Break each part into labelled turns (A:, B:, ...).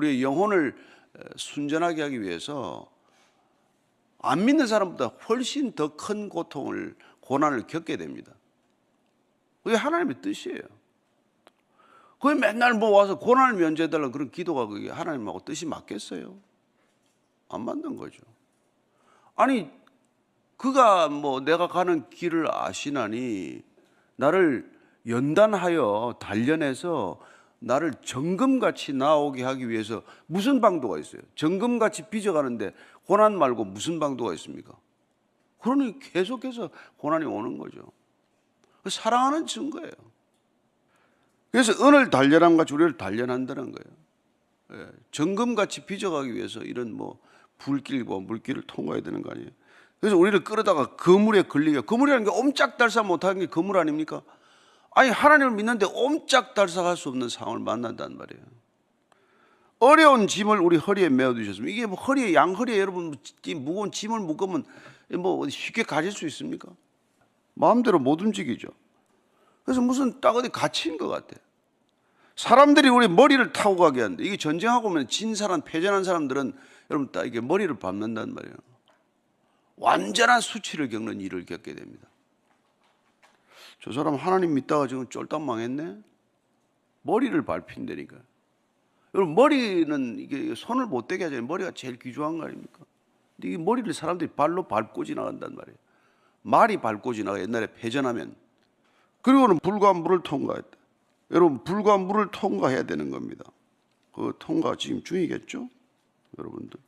A: 우리의 영혼을 어, 순전하게 하기 위해서 안 믿는 사람보다 훨씬 더 큰 고통을 고난을 겪게 됩니다. 그게 하나님의 뜻이에요. 그게 맨날 뭐 와서 고난을 면제해달라는 그런 기도가 그게 하나님하고 뜻이 맞겠어요? 안 맞는 거죠. 아니, 그가 뭐 내가 가는 길을 아시나니 나를 연단하여 단련해서 나를 정금같이 나오게 하기 위해서 무슨 방도가 있어요? 정금같이 빚어가는데 고난 말고 무슨 방도가 있습니까? 그러니 계속해서 고난이 오는 거죠. 사랑하는 증거예요. 그래서 은을 단련함 같이 우리를 단련한다는 거예요. 예, 정금같이 빚어가기 위해서 이런 뭐 불길과 물길을 통과해야 되는 거 아니에요. 그래서 우리를 끌어다가 그물에 걸리게 그물이라는 게 옴짝달싹 못하는 게 그물 아닙니까? 아니 하나님을 믿는데 옴짝달싹할 수 없는 상황을 만난단 말이에요. 어려운 짐을 우리 허리에 메어 두셨습니다. 이게 뭐 허리에 양 허리에 여러분 이 무거운 짐을 묶으면 뭐 쉽게 가질 수 있습니까? 마음대로 못 움직이죠. 그래서 무슨 딱 어디 갇힌 것 같아. 사람들이 우리 머리를 타고 가게 하는데 이게 전쟁하고 오면 진 사람, 패전한 사람들은 여러분 딱 이게 머리를 밟는단 말이에요. 완전한 수치를 겪는 일을 겪게 됩니다. 저 사람 하나님 믿다가 지금 쫄딱 망했네? 머리를 밟힌다니까. 여러분, 머리는 이게 손을 못 대게 하잖아요. 머리가 제일 귀중한 거 아닙니까? 근데 이 머리를 사람들이 발로 밟고 지나간단 말이에요. 말이 밟고 지나가 옛날에 패전하면. 그리고는 불과 물을 통과했다. 여러분, 불과 물을 통과해야 되는 겁니다. 그 통과 지금 중이겠죠? 여러분들.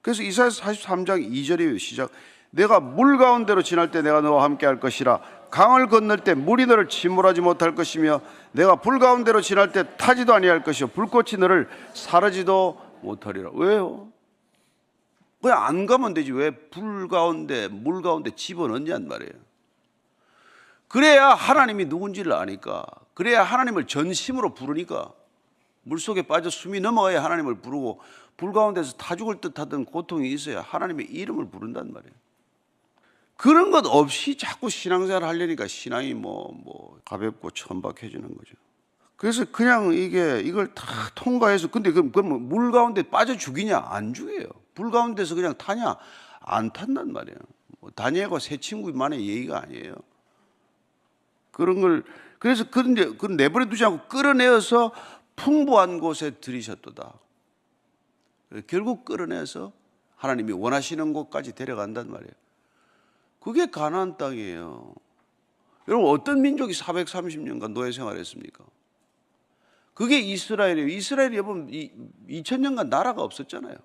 A: 그래서 이사야서 43장 2절에 시작. 내가 물 가운데로 지날 때 내가 너와 함께 할 것이라 강을 건널 때 물이 너를 침몰하지 못할 것이며 내가 불 가운데로 지날 때 타지도 아니할 것이요 불꽃이 너를 사르지도 못하리라. 왜요? 그냥 안 가면 되지 왜 불 가운데 물 가운데 집어넣냐는 말이에요. 그래야 하나님이 누군지를 아니까 그래야 하나님을 전심으로 부르니까 물속에 빠져 숨이 넘어가야 하나님을 부르고 불 가운데서 타 죽을 듯 하던 고통이 있어야 하나님의 이름을 부른단 말이에요. 그런 것 없이 자꾸 신앙생활 하려니까 신앙이 뭐, 뭐, 가볍고 천박해지는 거죠. 그래서 그냥 이게, 이걸 다 통과해서, 근데 그럼, 그럼 물 가운데 빠져 죽이냐? 안 죽여요. 불 가운데서 그냥 타냐? 안 탄단 말이에요. 뭐 다니엘과 새 친구만의 얘기가 아니에요. 그런 걸, 그래서 그런데, 그 내버려 두지 않고 끌어내어서 풍부한 곳에 들이셨도다. 결국 끌어내서 하나님이 원하시는 곳까지 데려간단 말이에요. 그게 가나안 땅이에요. 여러분 어떤 민족이 430년간 노예 생활했습니까? 그게 이스라엘이에요. 이스라엘이 여러분 2000년간 나라가 없었잖아요.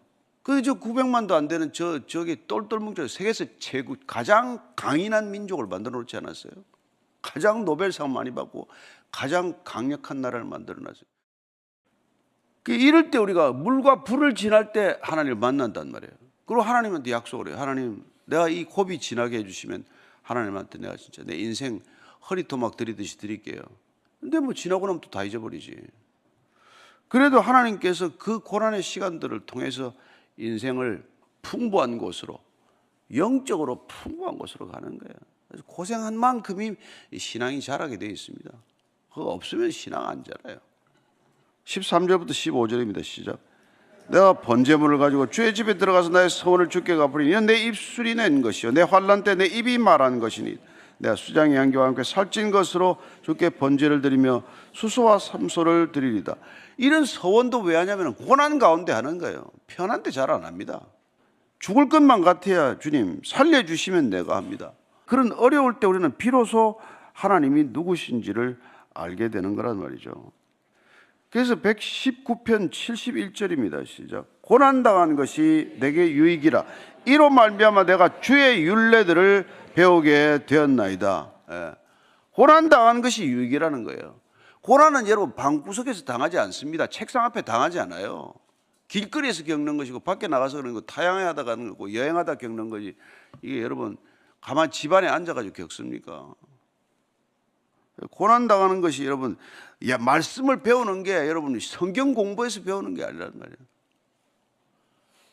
A: 그저 900만도 안 되는 저 저기 똘똘 뭉쳐 세계에서 최고 가장 강인한 민족을 만들어 놓지 않았어요? 가장 노벨상 많이 받고 가장 강력한 나라를 만들어 놨어요. 그 이럴 때 우리가 물과 불을 지날 때 하나님을 만난단 말이에요. 그리고 하나님한테 약속을 해요. 하나님, 내가 이 고비 지나게 해주시면 하나님한테 내가 진짜 내 인생 허리토막 드리듯이 드릴게요. 근데 뭐 지나고 나면 또 다 잊어버리지. 그래도 하나님께서 그 고난의 시간들을 통해서 인생을 풍부한 곳으로, 영적으로 풍부한 곳으로 가는 거예요. 그래서 고생한 만큼이 신앙이 자라게 되어 있습니다. 그거 없으면 신앙 안 자라요. 13절부터 15절입니다. 시작. 내가 번제물을 가지고 주의 집에 들어가서 나의 서원을 주께 갚으리니 이는 내 입술이 낸 것이요 내 환란 때 내 입이 말한 것이니 내가 수장의 양교와 함께 살찐 것으로 주께 번제를 드리며 수소와 삼소를 드리리다. 이런 서원도 왜 하냐면 고난 가운데 하는 거예요. 편한 데 잘 안 합니다. 죽을 것만 같아야 주님 살려주시면 내가 합니다. 그런 어려울 때 우리는 비로소 하나님이 누구신지를 알게 되는 거란 말이죠. 그래서 119편 71절입니다. 시작. 고난 당한 것이 내게 유익이라. 이로 말미암아 내가 주의 율례들을 배우게 되었나이다. 예. 고난 당한 것이 유익이라는 거예요. 고난은 여러분 방구석에서 당하지 않습니다. 책상 앞에 당하지 않아요. 길거리에서 겪는 것이고 밖에 나가서 그런 거 타양하다 가는 거고 여행하다 겪는 거지. 이게 여러분 가만 집안에 앉아가지고 겪습니까? 고난 당하는 것이 여러분 야 말씀을 배우는 게 여러분 성경 공부해서 배우는 게 아니란 말이에요.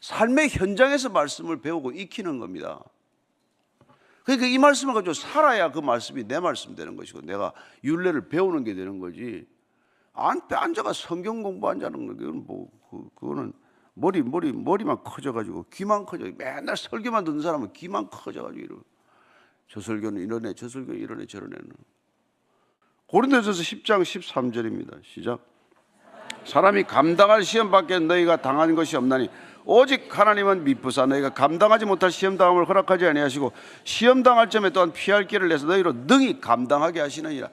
A: 삶의 현장에서 말씀을 배우고 익히는 겁니다. 그러니까 이 말씀을 가지고 살아야 그 말씀이 내 말씀 되는 것이고 내가 윤례를 배우는 게 되는 거지. 안 앉아가 성경 공부한다는 거 그건 뭐 그, 그거는 머리 머리 머리만 커져가지고 귀만 커져 맨날 설교만 듣는 사람은 귀만 커져가지고 이러. 저 설교는 이러네 저 설교는 이러네 저러네는. 고린도전서 10장 13절입니다. 시작. 사람이 감당할 시험 밖에 너희가 당한 것이 없나니 오직 하나님은 미쁘사 너희가 감당하지 못할 시험 당함을 허락하지 아니하시고 시험 당할 점에 또한 피할 길을 내서 너희로 능히 감당하게 하시느니라.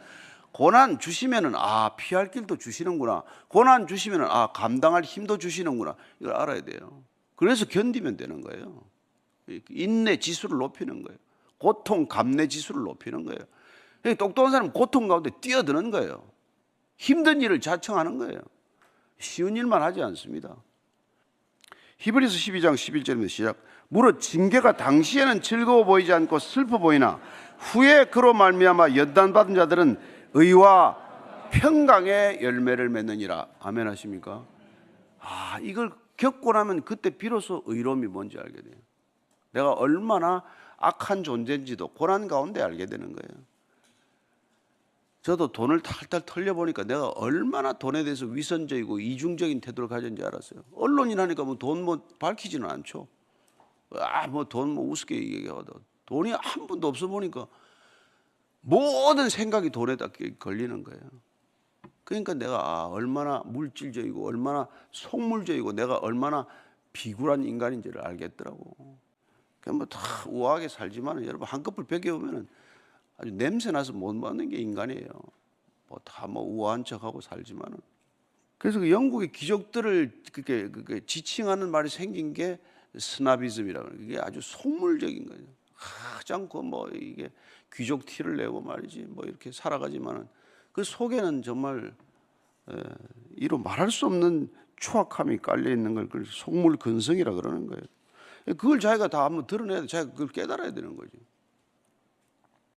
A: 고난 주시면은 아 피할 길도 주시는구나. 고난 주시면은 아 감당할 힘도 주시는구나. 이걸 알아야 돼요. 그래서 견디면 되는 거예요. 인내 지수를 높이는 거예요. 고통 감내 지수를 높이는 거예요. 똑똑한 사람은 고통 가운데 뛰어드는 거예요. 힘든 일을 자청하는 거예요. 쉬운 일만 하지 않습니다. 히브리서 12장 11절입니다. 시작. 무릇 징계가 당시에는 즐거워 보이지 않고 슬퍼 보이나 후에 그로 말미암아 연단 받은 자들은 의와 평강의 열매를 맺느니라. 아멘 하십니까? 아, 이걸 겪고 나면 그때 비로소 의로움이 뭔지 알게 돼요. 내가 얼마나 악한 존재인지도 고난 가운데 알게 되는 거예요. 저도 돈을 탈탈 털려보니까 내가 얼마나 돈에 대해서 위선적이고 이중적인 태도를 가졌는지 알았어요. 언론이라니까 뭐 돈 뭐 밝히지는 않죠. 아, 뭐 돈뭐 우습게 얘기하다. 돈이 한 번도 없어 보니까 모든 생각이 돈에다 걸리는 거예요. 그러니까 내가 아, 얼마나 물질적이고 얼마나 속물적이고 내가 얼마나 비굴한 인간인지를 알겠더라고. 그냥 뭐다 우아하게 살지만 여러분 한꺼풀 베겨보면은 아주 냄새 나서 못 맞는 게 인간이에요. 뭐다뭐 우아한 척하고 살지만은 그래서 그 영국의 귀족들을 그게 그게 지칭하는 말이 생긴 게 스나비즘이라고 하는 게 아주 속물적인 거죠. 하지 않고 뭐 이게 귀족 티를 내고 말이지 뭐 이렇게 살아가지만은 그 속에는 정말 에, 이로 말할 수 없는 추악함이 깔려 있는 걸 속물 근성이라 그러는 거예요. 그걸 자기가 다 한번 드러내야 돼. 자기가 그걸 깨달아야 되는 거죠.